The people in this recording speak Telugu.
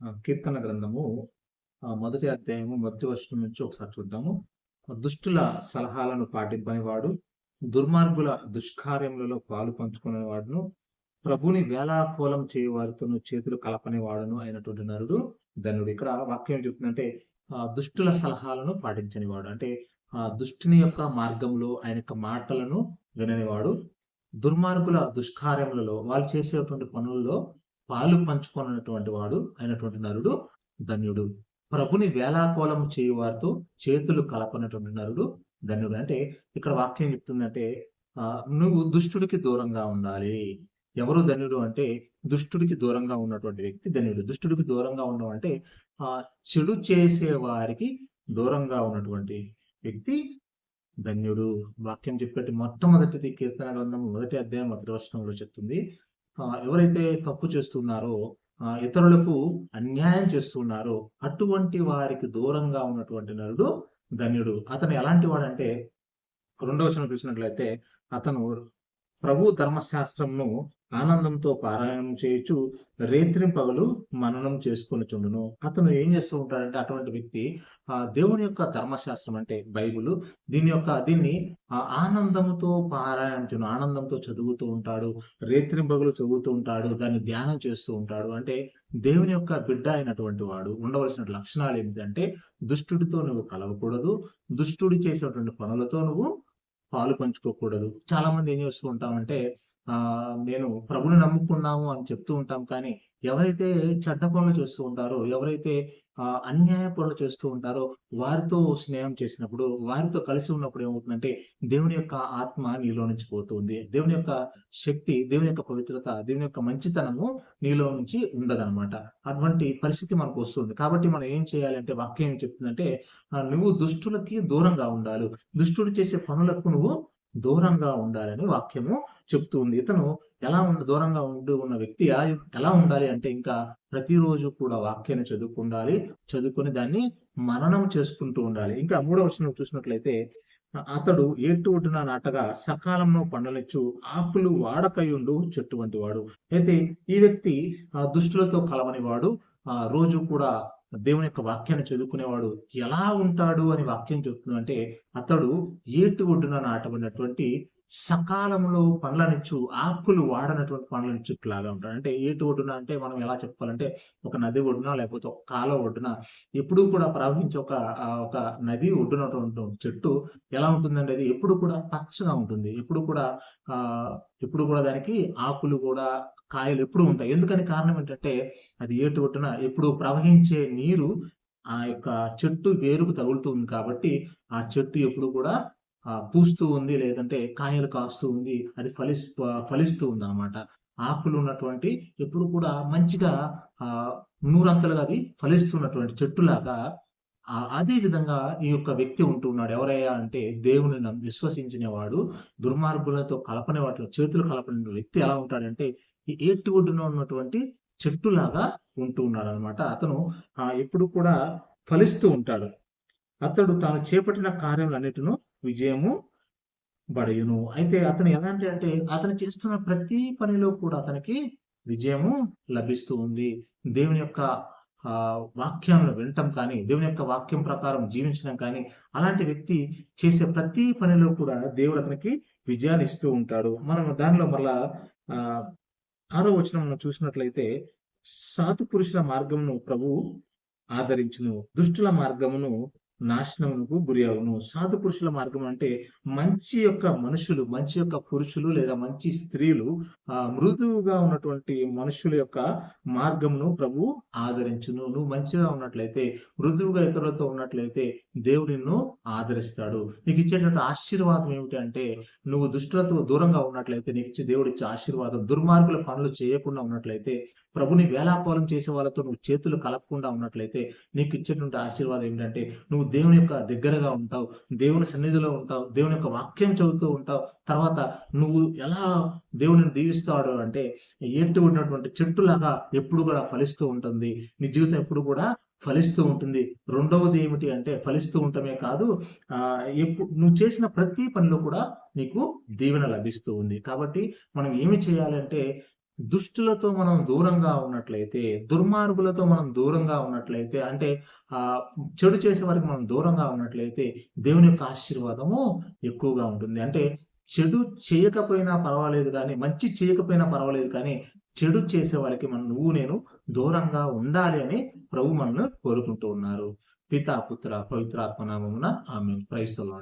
కీర్తన గ్రంథము మొదటి అధ్యాయము మొదటి వర్షం నుంచి ఒకసారి చూద్దాము. దుష్టుల సలహాలను పాటింపని వాడు దుర్మార్గుల దుష్కార్యములలో పాలు పంచుకునే వాడును ప్రభుని వేలాకోలం చేయవారితో చేతులు కలపనివాడును అయినటువంటి నరుడు ధనుడు. ఇక్కడ వాక్యం ఏం చెప్తుందంటే దుష్టుల సలహాలను పాటించనివాడు. అంటే ఆ దుష్టుని యొక్క మార్గంలో ఆయన యొక్క మాటలను విననివాడు. దుర్మార్గుల దుష్కార్యములలో వాళ్ళు చేసేటువంటి పనుల్లో పాలు పంచుకున్నటువంటి వాడు అయినటువంటి నరుడు ధన్యుడు. ప్రభుని వేలాకోలం చేయవారితో చేతులు కలపనటువంటి నరుడు ధన్యుడు. అంటే ఇక్కడ వాక్యం చెప్తుందంటే నువ్వు దుష్టుడికి దూరంగా ఉండాలి. ఎవరు ధన్యుడు అంటే దుష్టుడికి దూరంగా ఉన్నటువంటి వ్యక్తి ధన్యుడు. దుష్టుడికి దూరంగా ఉండడం అంటే ఆ చెడు చేసే వారికి దూరంగా ఉన్నటువంటి వ్యక్తి ధన్యుడు. వాక్యం చెప్పేటి మొట్టమొదటిది కీర్తన గ్రంథం మొదటి అధ్యాయం మొదటి వర్షంలో చెప్తుంది. ఎవరైతే తప్పు చేస్తున్నారో ఇతరులకు అన్యాయం చేస్తున్నారో అటువంటి వారికి దూరంగా ఉన్నటువంటి నరుడు ధన్యుడు. అతను ఎలాంటి వాడంటే రెండవ వచనం చూసినట్లయితే అతను ప్రభు ధర్మశాస్త్రంను ఆనందంతో పారాయణం చేయొచ్చు రేత్రిం పగలు మననం చేసుకుని చుండును అతను ఏం చేస్తూ ఉంటాడంటే అటువంటి వ్యక్తి ఆ దేవుని యొక్క ధర్మశాస్త్రం అంటే బైబుల్ దీని యొక్క దీన్ని ఆనందంతో పారాయణం చేయను. ఆనందంతో చదువుతూ ఉంటాడు రేత్రిం పగలు చదువుతూ ఉంటాడు దాన్ని ధ్యానం చేస్తూ ఉంటాడు. అంటే దేవుని యొక్క బిడ్డ అయినటువంటి వాడు ఉండవలసిన లక్షణాలు ఏమిటంటే దుష్టుడితో నువ్వు కలవకూడదు దుష్టుడి చేసేటువంటి పనులతో నువ్వు పాలు పంచుకోకూడదు. చాలా మంది ఏం చేస్తూ ఉంటామంటే ఆ నేను ప్రభుని నమ్ముకున్నాము అని చెప్తూ ఉంటాం కానీ ఎవరైతే చెడ్డ పనులు చేస్తూ ఉంటారో ఎవరైతే ఆ అన్యాయ పనులు చేస్తూ ఉంటారో వారితో స్నేహం చేసినప్పుడు వారితో కలిసి ఉన్నప్పుడు ఏమవుతుందంటే దేవుని యొక్క ఆత్మ నీలో నుంచి పోతుంది. దేవుని యొక్క శక్తి దేవుని యొక్క పవిత్రత దేవుని యొక్క మంచితనము నీలో నుంచి ఉండదనమాట అటువంటి పరిస్థితి మనకు వస్తుంది. కాబట్టి మనం ఏం చేయాలంటే వాక్యం ఏం చెప్తుందంటే నువ్వు దుష్టులకి దూరంగా ఉండాలి. దుష్టుడు చేసే పనులకు నువ్వు దూరంగా ఉండాలని వాక్యము చెప్తుంది. ఇతను ఎలా ఉండి దూరంగా ఉండి ఉన్న వ్యక్తి ఎలా ఉండాలి అంటే ఇంకా ప్రతిరోజు కూడా వాక్యాన్ని చదువుకుండాలి చదువుకొని దాన్ని మననం చేసుకుంటూ ఉండాలి. ఇంకా మూడవ వచనం చూసినట్లయితే అతడు ఏటు ఒడ్డున నాటగా సకాలంలో పండలిచ్చు ఆకులు వాడకయుండు చెట్టు వంటి వాడు. అయితే ఈ వ్యక్తి ఆ దుష్టులతో కలవని వాడు ఆ రోజు కూడా దేవుని యొక్క వాక్యాన్ని చదువుకునేవాడు. ఎలా ఉంటాడు అని వాక్యం చెప్తుంది అంటే అతడు ఏటు ఒడ్డున నాటబడినటువంటి సకాలంలో పండ్లనిచ్చు ఆకులు వాడనటువంటి పండ్లనిచ్చు లాగా ఉంటాడు అంటే ఏటు ఒడ్డున అంటే మనం ఎలా చెప్పాలంటే ఒక నది ఒడ్డున లేకపోతే ఒక కాల ఒడ్డున ఎప్పుడు కూడా ప్రవహించే ఒక ఒక నది ఒడ్డునటువంటి చెట్టు ఎలా ఉంటుందంటే అది? ఎప్పుడు కూడా పచ్చగా ఉంటుంది. ఎప్పుడు కూడా ఆ ఎప్పుడు కూడా దానికి ఆకులు కూడా కాయలు ఎప్పుడు ఉంటాయి. ఎందుకని కారణం ఏంటంటే అది ఏటు ఒడ్డున ఎప్పుడు ప్రవహించే నీరు ఆ యొక్క చెట్టు వేరుకు తగులుతుంది కాబట్టి ఆ చెట్టు ఎప్పుడు కూడా పూస్తూ ఉంది లేదంటే కాయలు కాస్తూ ఉంది అది ఫలిస్ ఫలిస్తూ ఉంది అనమాట ఆకులు ఉన్నటువంటి ఎప్పుడు కూడా మంచిగా ఆ నూరంతలుగా అది ఫలిస్తున్నటువంటి చెట్టులాగా అదే విధంగా ఈ యొక్క వ్యక్తి ఉంటున్నాడు ఎవరయ్యా అంటే దేవుని విశ్వసించిన వాడు దుర్మార్గులతో కలపని వాటి చేతులు కలపని వ్యక్తి ఎలా ఉంటాడంటే ఈ ఏటి ఒడ్డున ఉన్నటువంటి చెట్టులాగా ఉంటూ ఉన్నాడు అనమాట అతను ఎప్పుడు కూడా ఫలిస్తూ ఉంటాడు. అతడు తాను చేపట్టిన కార్యములన్నిటిను విజయము బడయును. అయితే అతను ఎలాంటి అంటే అతను చేస్తున్న ప్రతి పనిలో కూడా అతనికి విజయము లభిస్తూ ఉంది. దేవుని యొక్క ఆ వాక్యాలను వినటం కానీ దేవుని యొక్క వాక్యం ప్రకారం జీవించడం కానీ అలాంటి వ్యక్తి చేసే ప్రతి పనిలో కూడా దేవుడు అతనికి విజయాన్ని ఇస్తూ ఉంటాడు. మనం దానిలో మళ్ళా ఆ ఆరో వచనం మనం చూసినట్లయితే సాతు పురుషుల మార్గమును ప్రభు ఆదరించును దుష్టుల మార్గమును నాశనముకు గురి అవును. సాధు పురుషుల మార్గం అంటే మంచి యొక్క మనుషులు మంచి యొక్క పురుషులు లేదా మంచి స్త్రీలు ఆ మృదువుగా ఉన్నటువంటి మనుషుల యొక్క మార్గమును ప్రభు ఆదరించును. నువ్వు మంచిగా ఉన్నట్లయితే మృదువుగా ఇతరులతో ఉన్నట్లయితే దేవుడు నిన్ను ఆదరిస్తాడు. నీకు ఇచ్చేటువంటి ఆశీర్వాదం ఏమిటి అంటే నువ్వు దుష్టులతో దూరంగా ఉన్నట్లయితే నీకు ఇచ్చే దేవుడు ఇచ్చే ఆశీర్వాదం దుర్మార్గుల పనులు చేయకుండా ఉన్నట్లయితే ప్రభుని వేలాపాలం చేసే వాళ్ళతో నువ్వు చేతులు కలపకుండా ఉన్నట్లయితే నీకు ఇచ్చేటువంటి ఆశీర్వాదం ఏంటంటే నువ్వు దేవుని యొక్క దగ్గరగా ఉంటావు దేవుని సన్నిధిలో ఉంటావు దేవుని యొక్క వాక్యం చదువుతూ ఉంటావు. తర్వాత నువ్వు ఎలా దేవుని దీవిస్తాడు అంటే ఏంటి ఉన్నటువంటి చెట్టులాగా ఎప్పుడు కూడా ఫలిస్తూ ఉంటుంది. నీ జీవితం ఎప్పుడు కూడా ఫలిస్తూ ఉంటుంది. రెండవది ఏమిటి అంటే ఫలిస్తూ ఉండటమే కాదు ఆ ఎప్పుడు నువ్వు చేసిన ప్రతి పనిలో కూడా నీకు దీవెన లభిస్తూ ఉంది. కాబట్టి మనం ఏమి చేయాలంటే దుష్టులతో మనం దూరంగా ఉన్నట్లయితే దుర్మార్గులతో మనం దూరంగా ఉన్నట్లయితే అంటే ఆ చెడు చేసే వారికి మనం దూరంగా ఉన్నట్లయితే దేవుని యొక్క ఆశీర్వాదము ఎక్కువగా ఉంటుంది. అంటే చెడు చేయకపోయినా పర్వాలేదు కానీ మంచి చేయకపోయినా పర్వాలేదు కానీ చెడు చేసే వారికి మనం నువ్వు నేను దూరంగా ఉండాలి అని ప్రభు మనల్ని కోరుకుంటూ ఉన్నారు. పితా పుత్ర పవిత్రాత్మ నామమున ఆమె క్రైస్తవులు